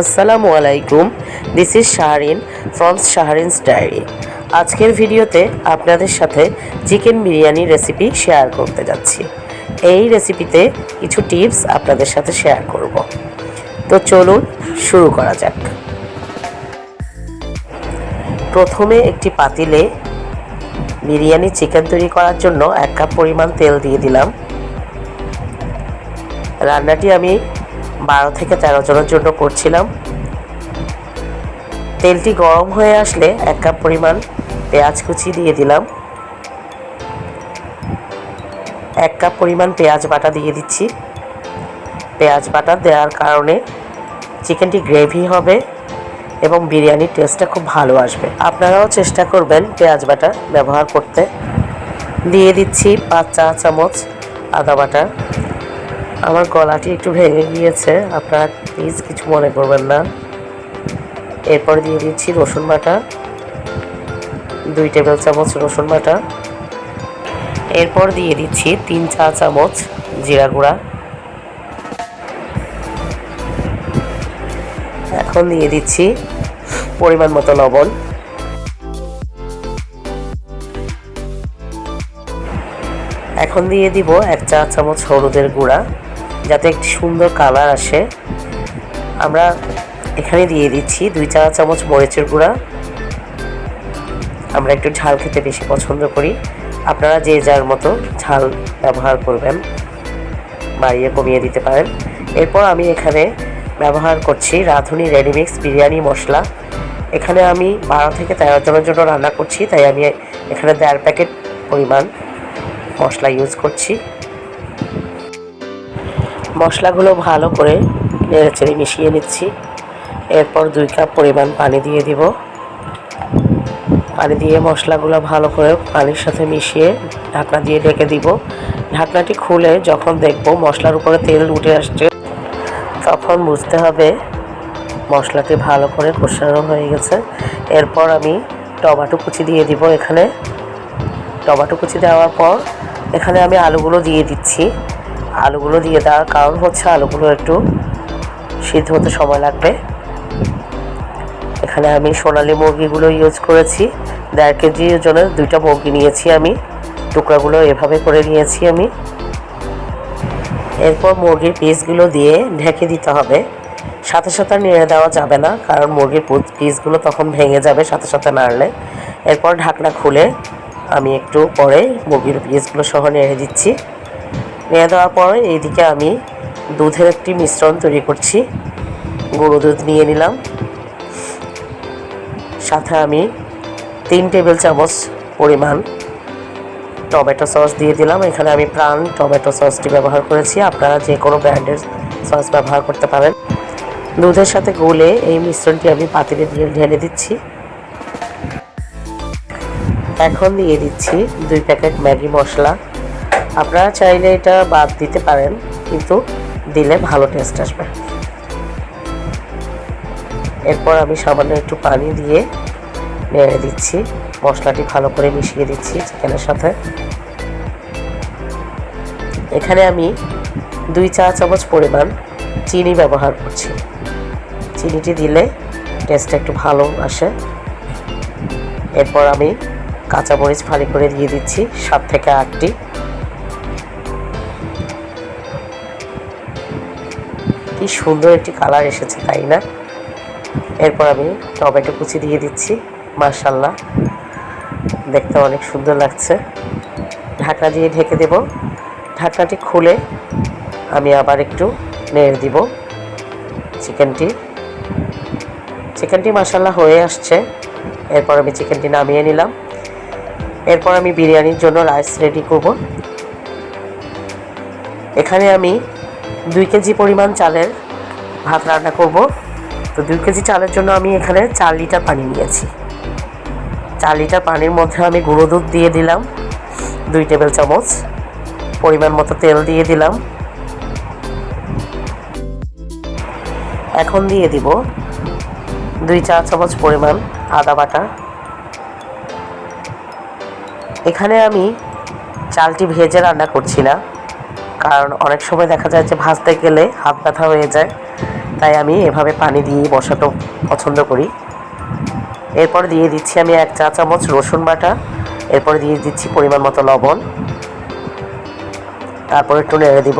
আসসালামু আলাইকুম। This is Shahrin from Shahrin's diary আজকের ভিডিওতে আপনাদের সাথে চিকেন বিরিয়ানি রেসিপি শেয়ার করতে যাচ্ছি। এই রেসিপিতে কিছু টিপস আপনাদের সাথে শেয়ার করব। তো চলুন শুরু করা যাক। প্রথমে একটি পাতিলে বিরিয়ানি চিকেন তৈরি করার জন্য এক কাপ পরিমাণ তেল দিয়ে দিলাম। রান্নাটি আমি বারো থেকে তেরো জনের জন্য করছিলাম। তেলটি গরম হয়ে আসলে এক কাপ পরিমাণ পেঁয়াজ কুচি দিয়ে দিলাম। এক কাপ পরিমাণ পেঁয়াজ বাটা দিয়ে দিচ্ছি। পেঁয়াজ বাটা দেওয়ার কারণে চিকেনটি গ্রেভি হবে এবং বিরিয়ানির টেস্টটা খুব ভালো আসবে। আপনারাও চেষ্টা করবেন পেঁয়াজ বাটা ব্যবহার করতে। দিয়ে দিচ্ছি পাঁচ চা চামচ আদা বাটা। আমার গলাটি একটু ভেঙে গিয়েছে। আপনারা প্লিজ কিছু মনে করবেন না। এরপর দিয়ে দিচ্ছি রসুন বাটা, দুই টেবিল চামচ রসুন বাটা। এরপর দিয়ে দিচ্ছি তিন চা চামচ জিরা গুঁড়া। এখন দিয়ে দিচ্ছি পরিমাণ মতো লবণ। এখন দিয়ে দিব এক চা চামচ হলুদের গুঁড়া। যাতে একটি সুন্দর কালার আসে। আমরা এখানে দিয়ে দিচ্ছি দুই চা চামচ মরিচের গুঁড়া। আমরা একটু ঝাল খেতে বেশি পছন্দ করি। আপনারা যে যার মতো ঝাল ব্যবহার করবেন, বাড়িয়ে কমিয়ে দিতে পারেন। এরপর আমি এখানে ব্যবহার করছি রাঁধুনি রেডিমিক্স বিরিয়ানি মশলা। এখানে আমি বারো থেকে তেরো জনের জন্য রান্না করছি, তাই আমি এখানে দেড় প্যাকেট পরিমাণ মশলা ইউজ করছি। মশলাগুলো ভালো করে নেড়েচেড়ে মিশিয়ে নিচ্ছি। এরপর দুই কাপ পরিমাণ পানি দিয়ে দিব। পানি দিয়ে মশলাগুলো ভালো করে পানির সাথে মিশিয়ে ঢাকনা দিয়ে ঢেকে দিব। ঢাকনাটি খুলে যখন দেখব মশলার উপরে তেল উঠে আসছে, তখন বুঝতে হবে মশলাটি ভালো করে কষানো হয়ে গেছে। এরপর আমি টমাটো কুচি দিয়ে দিব এখানে। টমাটো কুচি দেওয়ার পর এখানে আমি আলুগুলো দিয়ে দিচ্ছি। আলুগুলো দিয়ে দেওয়ার কারণ হচ্ছে আলুগুলো একটু সিদ্ধ হতে সময় লাগবে। এখানে আমি সোনালি মুরগিগুলো ইউজ করেছি। দেড় কেজি ওজনের দুইটা মুরগি নিয়েছি আমি। টুকরাগুলো এভাবে করে নিয়েছি আমি। এরপর মুরগির পিসগুলো দিয়ে ঢেকে দিতে হবে। সাথে সাথে নেড়ে দেওয়া যাবে না, কারণ মুরগির পিসগুলো তখন ভেঙে যাবে সাথে সাথে নাড়লে। এরপর ঢাকনা খুলে আমি একটু পরে মুরগির পিসগুলো সহ নেড়ে দিচ্ছি। নেড়ে দেওয়ার পর এইদিকে আমি দুধের একটি মিশ্রণ তৈরি করছি। গরু দুধ নিয়ে নিলাম। সাথে আমি তিন টেবিল চামচ পরিমাণ টমেটো সস দিয়ে দিলাম। এখানে আমি প্রাণ টমেটো সসটি ব্যবহার করেছি। আপনারা যে কোনো ব্র্যান্ডের সস ব্যবহার করতে পারেন। দুধের সাথে গুলে এই মিশ্রণটি আমি পাতিলে দিয়ে ঢেলে দিচ্ছি। এখন দিয়ে দিচ্ছি দুই প্যাকেট ম্যাগি মশলা। আপনারা চাইলে এটা বাদ দিতে পারেন, কিন্তু দিলে ভালো টেস্ট আসবে। এরপর আমি সামান্য একটু পানি দিয়ে নেড়ে দিচ্ছি, মশলাটি ভালো করে মিশিয়ে দিচ্ছি চিকেনের সাথে। এখানে আমি দুই চা চামচ পরিমাণ চিনি ব্যবহার করছি। চিনিটি দিলে টেস্টটা একটু ভালো আসে। এরপর আমি কাঁচামরিচ ফালি করে দিয়ে দিচ্ছি সাত থেকে আটটি। কি সুন্দর একটি কালার এসেছে, তাই না? এরপর আমি টমেটো কুচি দিয়ে দিচ্ছি মার্শাল্লাহ দেখতে অনেক সুন্দর লাগছে। ঢাকনা দিয়ে ঢেকে দেব। ঢাকনাটি খুলে আমি আবার একটু নেড়ে দিব চিকেনটি। চিকেনটি মাসাল্লাহ হয়ে আসছে। এরপর আমি চিকেনটি নামিয়ে নিলাম। এরপর আমি বিরিয়ানির জন্য রাইস রেডি করব। এখানে আমি দুই কেজি পরিমাণ চালের ভাত রান্না করব। তো দুই কেজি চালের জন্য আমি এখানে চার লিটার পানি নিয়েছি। চার লিটার পানির মধ্যে আমি গুঁড়ো দুধ দিয়ে দিলাম, দুই টেবিল চামচ পরিমাণ মতো তেল দিয়ে দিলাম। এখন দিয়ে দিব দুই চা চামচ পরিমাণ আদা বাটা। এখানে আমি চালটি ভেজে রান্না করছি না। কারণ অনেক সময় দেখা যায় যে ভাজতে গেলে হাত ব্যথা হয়ে যায়, তাই আমি এভাবে পানি দিয়ে বসাতে পছন্দ করি। এরপর দিয়ে দিচ্ছি আমি এক চা চামচ রসুন বাটা, এরপর দিয়ে দিচ্ছি পরিমাণ মতো লবণ। তারপর একটু নেড়ে দিব।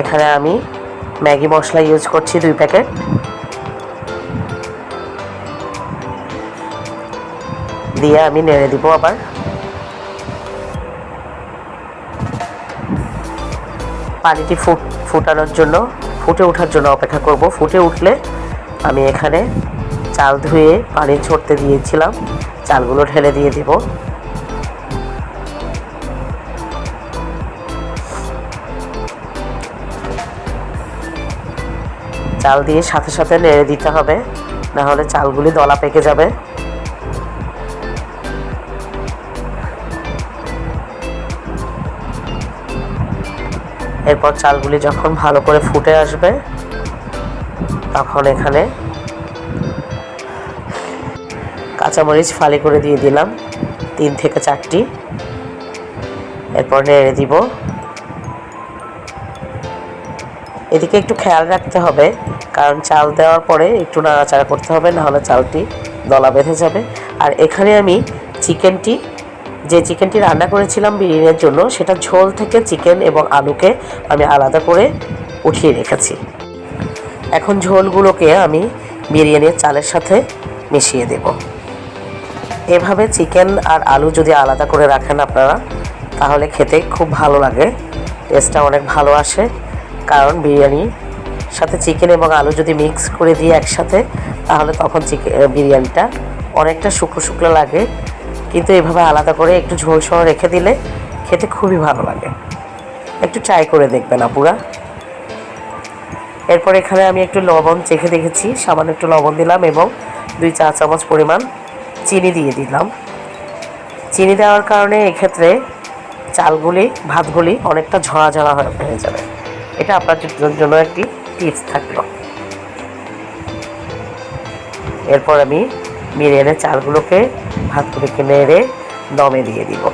এখানে আমি ম্যাগি মশলা ইউজ করছি দুই প্যাকেট। দিয়ে আমি নেড়ে দিব আবার। পানিটি ফুট, ফুটানোর জন্য, ফুটে ওঠার জন্য অপেক্ষা করব। ফুটে উঠলে আমি এখানে চাল ধুয়ে পানি ছড়তে দিয়েছিলাম। চালগুলো ঢেলে দিয়ে দিব। চাল দিয়ে সাথে সাথে নেড়ে দিতে হবে না হলে চালগুলি দলা পেকে যাবে। এরপর চালগুলি যখন ভালো করে ফুটে আসবে, তখন এখানে কাঁচামরিচ ফালি করে দিয়ে দিলাম, তিন থেকে চারটি। এরপর নেড়ে দিব। এদিকে একটু খেয়াল রাখতে হবে, কারণ চাল দেওয়ার পরে একটু নাড়াচাড়া করতে হবে, নাহলে চালটি দলা বেঁধে যাবে। আর এখানে আমি চিকেনটি যে চিকেনটি রান্না করেছিলাম বিরিয়ানির জন্য, সেটা ঝোল থেকে চিকেন এবং আলুকে আমি আলাদা করে উঠিয়ে রেখেছি। এখন ঝোলগুলোকে আমি বিরিয়ানির চালের সাথে মিশিয়ে দেব। এভাবে চিকেন আর আলু যদি আলাদা করে রাখেন আপনারা, তাহলে খেতে খুব ভালো লাগে। টেস্টটা অনেক ভালো আসে। কারণ বিরিয়ানি সাথে চিকেন এবং আলু যদি মিক্স করে দিই একসাথে, তাহলে তখন চিকেন বিরিয়ানিটা অনেকটা শুকনো শুকনো লাগে। কিন্তু এভাবে আলাদা করে একটু ঝোল সহ রেখে দিলে খেতে খুবই ভালো লাগে। একটু ট্রাই করে দেখবেন আপুরা। এরপর এখানে আমি একটু লবণ চেখে দেখেছি, সামান্য একটু লবণ দিলাম এবং দুই চা চামচ পরিমাণ চিনি দিয়ে দিলাম। চিনি দেওয়ার কারণে এক্ষেত্রে চালগুলি, ভাতগুলি অনেকটা ঝরা ঝরা হয়ে হয়ে যাবে। এটা আপনার জন্য একটি টিপস থাকল। এরপর আমি বিরিয়ানির চালগুলোকে ভাতগুলিকে নেড়ে দমে দিয়ে দিব।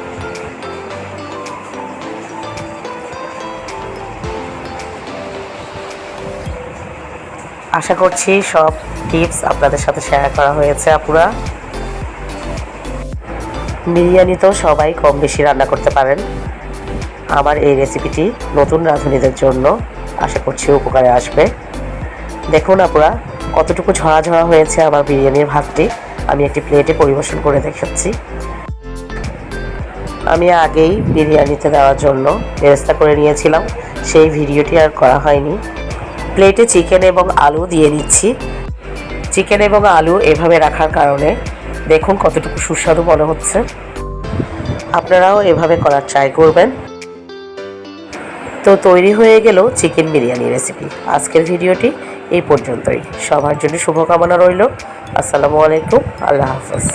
আশা করছি সব টিপস আপনাদের সাথে শেয়ার করা হয়েছে আপুরা। বিরিয়ানি তো সবাই কম বেশি রান্না করতে পারেন। আমার এই রেসিপিটি নতুন রাঁধুনিদের জন্য আশা করছি উপকারে আসবে। দেখুন আপুরা, কতটুকু ঝরা ঝরা হয়েছে আমার বিরিয়ানির ভাতটি। আমি একটি প্লেটে পরিবেশন করে দেখাচ্ছি। আমি আগেই বিরিয়ানিতে দেওয়ার জন্য ব্যবস্থা করে নিয়েছিলাম। সেই ভিডিওটি আর করা হয়নি। প্লেটে চিকেন এবং আলু দিয়ে দিচ্ছি। চিকেন এবং আলু এভাবে রাখার কারণে দেখুন কতটুকু সুস্বাদু মনে হচ্ছে। আপনারাও এভাবে করার ট্রাই করবেন। তো তৈরি হয়ে গেল চিকেন বিরিয়ানি রেসিপি আজকের ভিডিওটি এই পর্যন্তই। সবার জন্য শুভকামনা রইল। আসসালামু আলাইকুম। আল্লাহ হাফেজ।